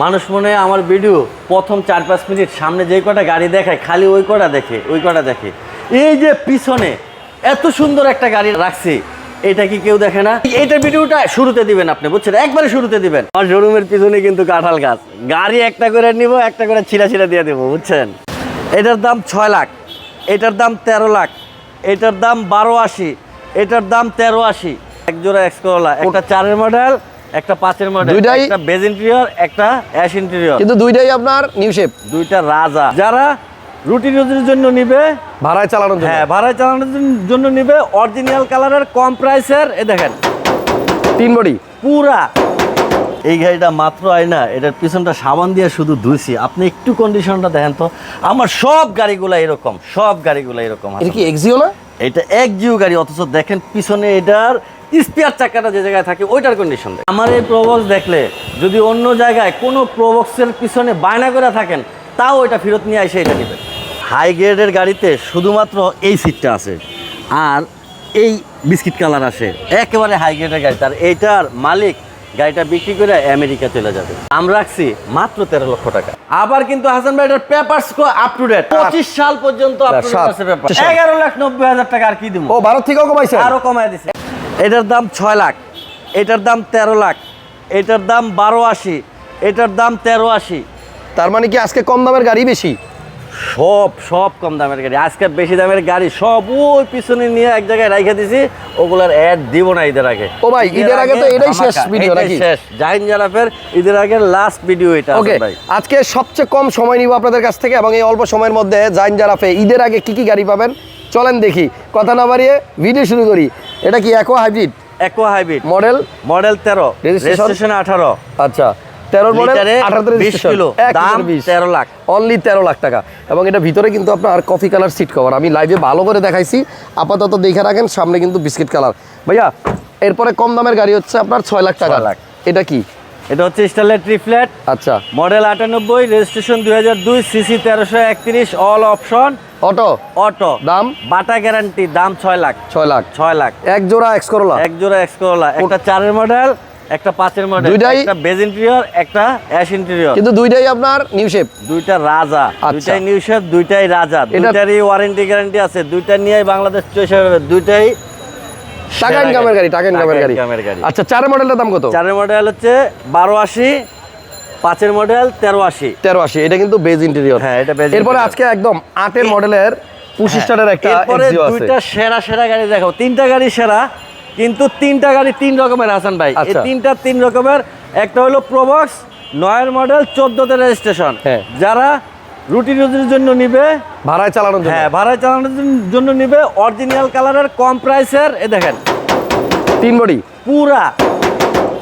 মানুষ মনে আমার ভিডিও প্রথম চার পাঁচ মিনিট সামনে যে কটা গাড়ি দেখায়, খালি ওই কটা দেখে, ওই কটা দেখে। এই যে পিছনে এত সুন্দর একটা গাড়ি রাখছি, এটা কি কেউ দেখে না? এইটার ভিডিওটা শুরুতে দিবেন আপনি, বুঝছেন? একবারে শুরুতে দিবেন। আমার শোরুমের পিছনে কিন্তু কাঁঠাল গাছ। গাড়ি একটা করে নিব, একটা করে ছিঁড়া ছিঁড়া দিয়ে দেবো, বুঝছেন? এটার দাম ছয় লাখ, এটার দাম তেরো লাখ, এটার দাম বারো আশি, এটার দাম তেরো আশি। এক জোড়া এক্স করলা একটা চারের মডেল একটা পাঁচের মডেল দুইটাই- একটা বেজ ইন্টেরিয়র একটা অ্যাশ ইন্টেরিয়র কিন্তু দুইটাই আপনার নিউ শেপ দুইটা রাজা। যারা রুটি রুটির জন্য নিবে ভাড়ায় চালানোর জন্য। হ্যাঁ ভাড়ায় চালানোর জন্য নিবে অরিজিনাল কালারের কম প্রাইসের এ দেখেন। তিন বডি। পুরা। এই গাড়িটা মাত্র হয় না এটার পিছনটা সাবান দিয়ে শুধু ধুইছি। আপনি একটু কন্ডিশনটা দেখেন তো। আমার সব গাড়িগুলো এরকম সব গাড়িগুলো এরকম এটা কি এক্সিও না? এটা এক জিও গাড়ি অথচ দেখেন পিছনে এটার স্পেয়ার চাকাটা যে জায়গায় থাকে ওইটার কন্ডিশন আমার এই প্রবক্স দেখলে যদি অন্য জায়গায় কোনো প্রবক্সের পিছনে বায়না করে থাকেন তাও এটা ফেরত নিয়ে এসে এটা নেবেন। হাই গ্রেডের গাড়িতে শুধুমাত্র এই সিটটা আছে। আর এই বিস্কিট কালার আসে একেবারে হাই গ্রেডের গাড়ি তার এইটার মালিক গাড়িটা বিক্রি করে আমেরিকা চলে যাবে। আমরা রাখছি মাত্র তেরো লক্ষ টাকা। আবার কিন্তু হাসান ভাই এটার পেপারস আপ টু ডেট পঁচিশ সাল পর্যন্ত। এগারো লাখ নব্বই হাজার টাকা আর কি দিব? ও ভারত থেকেও কমাইছে? আরও কমাই দিছে। এটার দাম ছয় লাখ এটার দাম তেরো লাখ এটার দাম বারো আশি এটার দাম তেরো আশি। তার মানে কি আজকে কম দামের গাড়ি বেশি? সব সব কম দামের গাড়ি আজকে বেশি দামের গাড়ি সব ওই পিছনে নিয়ে এক জায়গায় রাইখে দিছি ওগুলার অ্যাড দিব না ঈদের আগে। ও ভাই, ঈদের আগে তো এটাই শেষ ভিডিও নাকি? শেষ। জাহিন জারাফের ঈদের আগে লাস্ট ভিডিও এটা ওকে ভাই। আজকে সবচেয়ে কম সময় নিব আপনাদের কাছ থেকে এবং এই অল্প সময়ের মধ্যে জাইন জারাফে ঈদের আগে কি কি গাড়ি পাবেন? চলেন দেখি। কথা না বাড়িয়ে ভিডিও শুরু করি। এটা কি eco hybrid eco hybrid model model তেরো? রেজিস্ট্রেশন আঠারো। আচ্ছা। তেরো মডেল আঠারো 20 কিলো, দাম 13 লাখ। অনলি তেরো লাখ টাকা। এবং এটা ভিতরে কিন্তু আপনার কফি কালার সিট কভার আমি লাইভে ভালো করে দেখাইছি। আপাতত দেখে রাখেন সামনে কিন্তু বিস্কিট কালার ভাইয়া এরপরে কম দামের গাড়ি হচ্ছে আপনার ছয় লাখ টাকা। লাখ। এটা কি? এটা হচ্ছে স্টারলেট ট্রিফ্লেট আচ্ছা। মডেল আটানব্বই রেজিস্ট্রেশন দুই হাজার দুই সিসি তেরোশো একত্রিশ অল অপশন অটো? অটো। দাম? বাটা গ্যারান্টি দাম ছয় লাখ। ছয় লাখ। ছয় লাখ। এক জোড়া এক্স করোলা এক জোড়া এক্স করোলা একটা চারের মডেল একটা পাঁচের মডেল দুইটাই- একটা বেজ ইন্টেরিয়র একটা অ্যাশ ইন্টেরিয়র কিন্তু দুইটাই আপনার নিউ শেপ দুইটা রাজা। আচ্ছা। দুইটাই নিউ শেপ দুইটাই রাজা। দুইটারই ওয়ারেন্টি গ্যারান্টি আছে। দুইটা নিয়ে বাংলাদেশ চয়েস হবে। দুইটাই টাকা ইনকামের গাড়ি। টাকা ইনকামের গাড়ি। আচ্ছা চারের মডেলটার দাম কত? চারের মডেল হচ্ছে বারো আশি পাঁচের মডেল তেরো আশি। তেরো আশি এটা কিন্তু বেজ ইন্টেরিয়র হ্যাঁ, এটা base এরপরে আজকে একদম আটের মডেলের পঁচিশ স্টারের একটা হ্যাঁ, এরপরে দুইটা সেরা সেরা গাড়ি দেখো। তিনটা গাড়ি সেরা কিন্তু তিনটা গাড়ি তিন রকমের হাসান ভাই। এই আচ্ছা। তিনটা তিন রকমের একটা হলো প্রবক্স নয়ের মডেল চোদ্দতে রেজিস্ট্রেশন হ্যাঁ। যারা রুটি রুটির জন্য নিবে ভাড়ায় চালানোর হ্যাঁ ভাড়ায় চালানোর জন্য নিবে অরিজিনাল কালারের কম প্রাইসের এ দেখেন। তিন বডি। পুরা।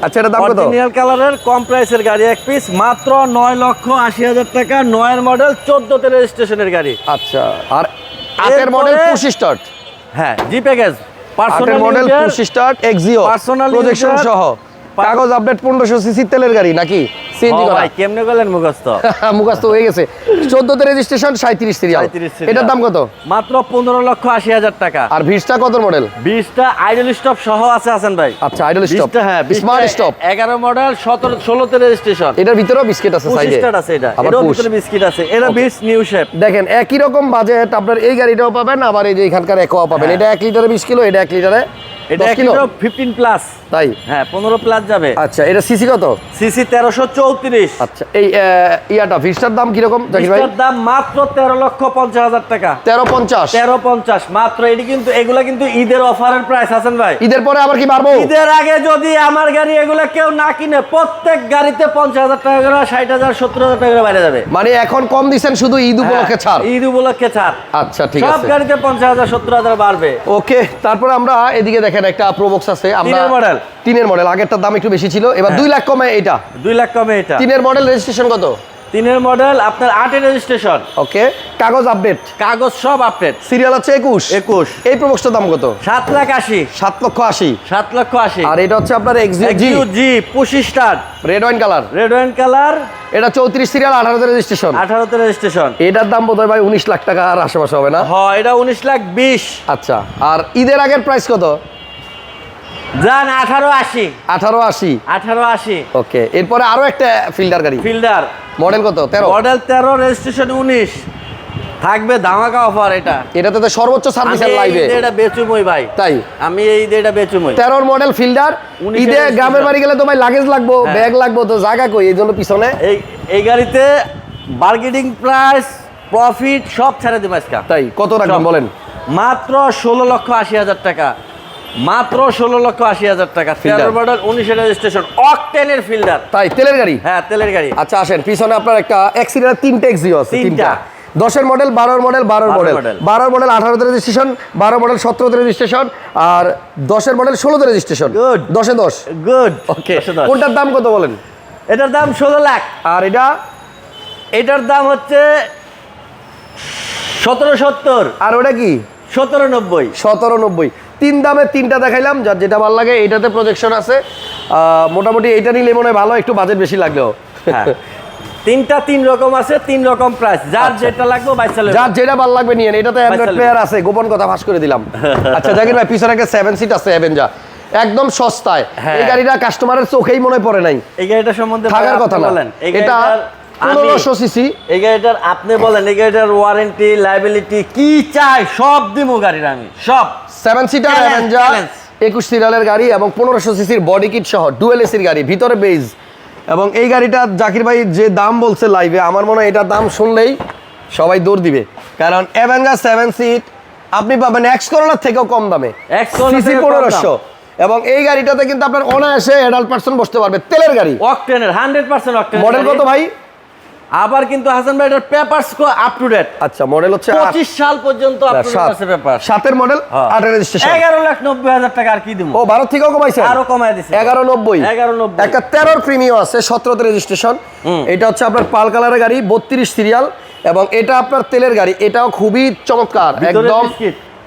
আচ্ছা এটা দাম কত? অরিজিনাল কালারের কম প্রাইসের গাড়ি এক পিস মাত্র 9 লক্ষ আশি হাজার টাকা নয়ের মডেল চোদ্দতে রেজিস্ট্রেশনের গাড়ি। আচ্ছা আর আটের এরপরে- মডেল পঁচিশ স্টার্ট হ্যাঁ জি প্যাকেজ পার্সোনাল মডেল পঁচিশ স্টার্ট এক্সিও পার্সোনাল প্রজেকশন সহ। কাগজ আপডেট 1500 সিসি তেলের গাড়ি নাকি? সিএনজি করা। ভাই কেমনে গেলেন মুখস্থ? মুখাস্ত হয়ে গেছে। চোদ্দতে রেজিস্ট্রেশন সাঁত্রিশ সিরিয়াল। এটার দাম কত? মাত্র পনেরো লক্ষ আশি হাজার টাকা। আর ভিসটা কত মডেল বিশটা আইডল স্টপ সহ আছে আছেন ভাই। আচ্ছা আইডল স্টপ বিশটা হ্যাঁ স্মার্ট স্টপ এগারো মডেল সতেরো ষোলোতে রেজিস্ট্রেশন এটার ভিতরেও বিস্কিট আছে সাইডে পঁচিশটা আছে এটা। আবার ভিতরে বিস্কিট আছে। এটা বিশ নিউ শেপ দেখেন একই রকম বাজেট আপনার এই গাড়িটাও পাবেন আবার এই যে এখানকার একোয়া পাবেন। হ্যাঁ। এটা এক লিটারে বিশ কিলো এটা এক লিটারে এটা দশ কিলো। ফিফটিন প্লাস তাই? হ্যাঁ পনেরো প্লাস যাবে। আচ্ছা এটা সিসি কত? সিসি তেরোশো চৌত্রিশ। আচ্ছা এই ইয়াটা ভিস্টার দাম কীরকম দাম মাত্র তেরো লক্ষ পঞ্চাশ হাজার টাকা। তেরো পঞ্চাশ? তেরো পঞ্চাশ মাত্র এটি কিন্তু এগুলা কিন্তু ঈদের অফারের প্রাইস আছেন ভাই। ঈদের পরে আবার কি বাড়বো? ঈদের আগে যদি আমার গাড়ি এগুলা কেউ না কিনে প্রত্যেক গাড়িতে পঞ্চাশ হাজার টাকা করে ষাট হাজার সত্তর হাজার টাকা করে বাইরে যাবে। মানে এখন কম দিচ্ছেন শুধু ঈদ উপলক্ষে হ্যাঁ, ছাড়? ঈদ উপলক্ষে ছাড়। আচ্ছা ঠিক সব আছে। গাড়িতে পঞ্চাশ হাজার সত্তর হাজার বাড়বে। ওকে তারপরে আমরা এদিকে দেখেন একটা প্রোবক্স আছে আমরা model। তিনের মডেল আগেরটার দাম একটু বেশি ছিল এবার দুই লাখ কমে এটা দুই লাখ কমে এটা তিনের মডেল রেজিস্ট্রেশন কত? তিনের মডেল আপনার আট আটের রেজিস্ট্রেশন ওকে কাগজ আপডেট কাগজ সব আপডেট সিরিয়াল হচ্ছে একুশ। একুশ। এই প্রোবক্সটার দাম কত? সাত লাখ আশি। সাত লক্ষ আশি। সাত লক্ষ আশি। আর এটা হচ্ছে আপনার এক্সিউ জি পঁচিশ star. Red wine colour red wine colour এটা চৌত্রিশ সিরিয়াল আঠারোতে রেজিস্ট্রেশন আঠারোতে রেজিস্ট্রেশন এটার দাম বোধ হয় ভাই উনিশ লাখ টাকা আর আশেপাশে হবে না? হয় এটা উনিশ লাখ বিশ। আচ্ছা আর ঈদের আগের প্রাইস কত? আঠারো আশি। আঠারো আশি। ওকে এরপরে আরও একটা ফিল্ডার গাড়ি। ফিল্ডার। মডেল কত? তেরো। মডেল তেরো রেজিস্ট্রেশন উনিশ। থাকবে ধামাকা অফার এটা। এটাতে তো সর্বোচ্চ সার্ভিস এই লাইভে এটা বেচুমই ভাই। তাই? আমি এই এটা বেচুমই। তেরোর মডেল ফিল্ডার। ঈদে গ্রামের বাড়ি গেলে তো ভাই লাগেজ লাগবো। ব্যাগ লাগবো তো জায়গা কই? এই জন্য পিছনে। এই এই গাড়িতে বার্গেনিং প্রাইস প্রফিট সব ছেড়ে দেবো আজকে। তাই কত রাখবেন বলেন? মাত্র ষোলো লক্ষ আশি হাজার টাকা। মাত্র ষোলো লক্ষ আশি হাজার টাকা। তেরো মডেল উনিশের রেজিস্ট্রেশন অকটেনের ফিল্ডার। তাই তেলের গাড়ি? হ্যাঁ তেলের গাড়ি। আচ্ছা আসেন পিছনে আপনার একটা এক্সিডেন্ট তিনটে এক্সিও আছে তিনটা। দশের মডেল বারোর মডেল বারোর 12 মডেল। বারোর মডেল আঠারোতে রেজিস্ট্রেশন বারো মডেল সতেরোতে রেজিস্ট্রেশন আর দশের মডেল ষোলোতে রেজিস্ট্রেশন Good. দশে দশ। গুড ওকে কোনটার দাম কত বলেন? এটার দাম ষোলো লাখ। আর এটা? এটার দাম হচ্ছে সতেরো সত্তর। আর ওটা কি? সতেরো নব্বই। সতেরো নব্বই। তিন দামে তিনটা দেখাইলাম যার যেটা ভালো লাগে এটাতে প্রজেকশন আছে। মোটামুটি এইটা নিলে মনে হয় ভালো একটু বাজেট বেশি লাগলেও। হ্যাঁ। তিনটা তিন রকম আছে তিন রকম প্রাইস যার আচ্ছা। যেটা লাগবে বাইশ সালে যার যেটা ভালো লাগবে নিয়ে এটাতে অ্যান্ড্রয়েড প্লেয়ার আছে গোপন কথা ফাঁস করে দিলাম। আচ্ছা জাকির ভাই পিছনে একটা সেভেন সিট আছে অ্যাভেঞ্জা একদম সস্তায়। হ্যাঁ। এই গাড়িটা কাস্টমারের চোখেই মনে পড়ে নাই। এই গাড়িটা সম্বন্ধে থাকার কথা না। বলেন। এটা পনেরোশো সিসি এই গাড়িটার আপনি বলেন এই গাড়িটার ওয়ারেন্টি লাইবিলিটি কি চাই সব দিমু গাড়ির আমি সব। Seven seater Challenge, Avanza challenge। একুশ সিরিয়ালের গাড়ি এবং পনেরোশো সিসির বডি কিট সহ ডুয়েল এসির গাড়ি ভিতরে বেজ এবং এই গাড়িটা জাকির ভাই যে দাম বলছে লাইভে আমার মনে হয় এটার দাম শুনলেই সবাই দৌড় দিবে। কারণ অ্যাভেঞ্জা সেভেন সিট আপনি পাবেন এক্স করোনার থেকেও কম দামে। সিসি পনেরোশো। এবং এই গাড়িটাতে কিন্তু আপনার অনায়াসে অ্যাডাল্ট পার্সন বসতে পারবে তেলের গাড়ি। অকটেনের হান্ড্রেড পার্সেন্ট অকটেন মডেল কত ভাই? আবার কিন্তু হাসান ভাই এটার পেপারস কো আপ টু ডেট আচ্ছা মডেল হচ্ছে আট- পঁচিশ সাল পর্যন্ত আপ টু ডেট আছে পেপার সাতের মডেল আটের রেজিস্ট্রেশন এগারো লাখ নব্বই হাজার টাকা আর কি দিব? ও ভারত থেকেও কমাইছে? আরও কমায় দিছে। এগারো নব্বই। 11.90 একটা তেরোর প্রিমিয়াম আছে সতেরোতে রেজিস্ট্রেশন এটা হচ্ছে আপনার পাল কালারের গাড়ি বত্রিশ সিরিয়াল এবং এটা আপনার তেলের গাড়ি এটাও খুবই চমৎকার একদম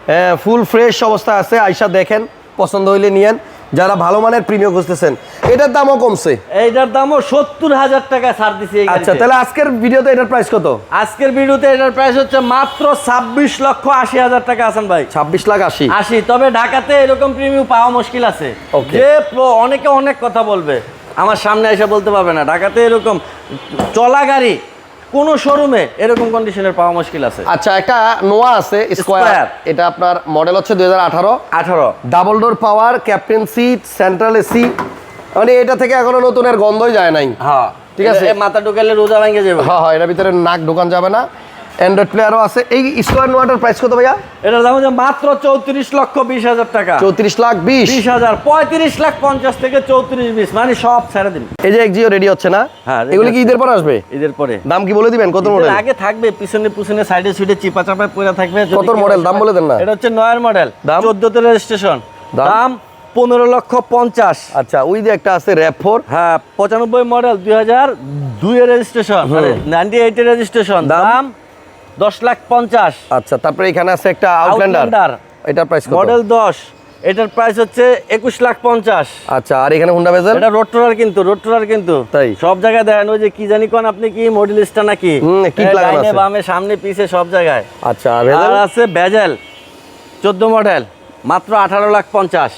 হ্যাঁ ফুল ফ্রেশ অবস্থা আছে আইসা দেখেন পছন্দ হইলে নিয়েন। যারা ভালো মানের প্রিমিয়াম খুঁজতেছেন এটার দামও কমছে। এইটার দামও সত্তর হাজার টাকা ছাড় দিছে আচ্ছা তাহলে আজকের ভিডিওতে এটার প্রাইস কত? আজকের ভিডিওতে এটার প্রাইস হচ্ছে মাত্র ছাব্বিশ লক্ষ আশি হাজার টাকা আছেন ভাই। ছাব্বিশ লাখ আশি। আশি তবে ঢাকাতে এরকম প্রিমিয়াম পাওয়া মুশকিল আছে. যে অনেকে অনেক কথা বলবে আমার সামনে এসে বলতে পারবে না। ঢাকাতে এরকম চলা গাড়ি কোন শোরুমে এরকম কন্ডিশনের পাওয়া মুশকিল আছে। আচ্ছা একটা নোয়া আছে স্কোয়ার এটা আপনার মডেল হচ্ছে দুই হাজার আঠারো। আঠারো। Double door power captain seat central AC মানে এটা থেকে এখনও নতুনের গন্ধই যায় নাই। হ্যাঁ। ঠিক আছে। মাথা ঢুকালে রোজা ভাঙে যাবে। হ্যাঁ হ্যাঁ এটার ভিতরে নাক ঢোকান যাবে না। অ্যান্ড্রয়েড প্লেয়ারও আছে। এই স্কোয়ার নোয়াটার প্রাইস কত ভাইয়া? দাম হচ্ছে মাত্র চৌত্রিশ লক্ষ বিশ হাজার টাকা। চৌত্রিশ লাখ বিশ। বিশ হাজার পঁয়ত্রিশ লাখ পঞ্চাশ থেকে চৌত্রিশ বিশ মানে সব ছেড়ে দিন। এই যে একজিও রেডি হচ্ছে না? হ্যাঁ, এগুলো কি ঈদের পর আসবে? ঈদের পরে। দাম কি বলে দিবেন? কত মডেল আগে থাকবে পিছনে পিছনে সাইডে সুইডে চিপা চাপায় পড়ে থাকবে। কত? আসে- দাম বলে দেন না। এটা হচ্ছে নয়ের মডেল দাম? চোদ্দতে রেজিস্ট্রেশন দাম? পনেরো লক্ষ পঞ্চাশ। আচ্ছা ওই যে একটা আছে র্যাপ ফোর হ্যাঁ পঁচানব্বই মডেল দুই হাজার দুইয়ের রেজিস্ট্রেশন নাইনটি এইটের রেজিস্ট্রেশন দাম? দাম দশ লাখ পঞ্চাশ। আচ্ছা তারপরে এখানে আছে একটা আউটল্যান্ডার। এটার প্রাইস কত? মডেল দশ। এটার প্রাইস হচ্ছে একুশ লাখ পঞ্চাশ। আচ্ছা আর এখানে হুন্ডা বেজেল এটা রোড টোরার কিন্তু রোড টোরার কিন্তু। তাই? সব জায়গায় দেখেন ওই যে কি জানি কোন আপনি কি মডেলিস্টটা নাকি? হুম, কিক লাগানো আছে। বামে সামনে পিছে সব জায়গায়। আচ্ছা আর আছে বেজেল চোদ্দ মডেল মাত্র আঠারো লাখ পঞ্চাশ।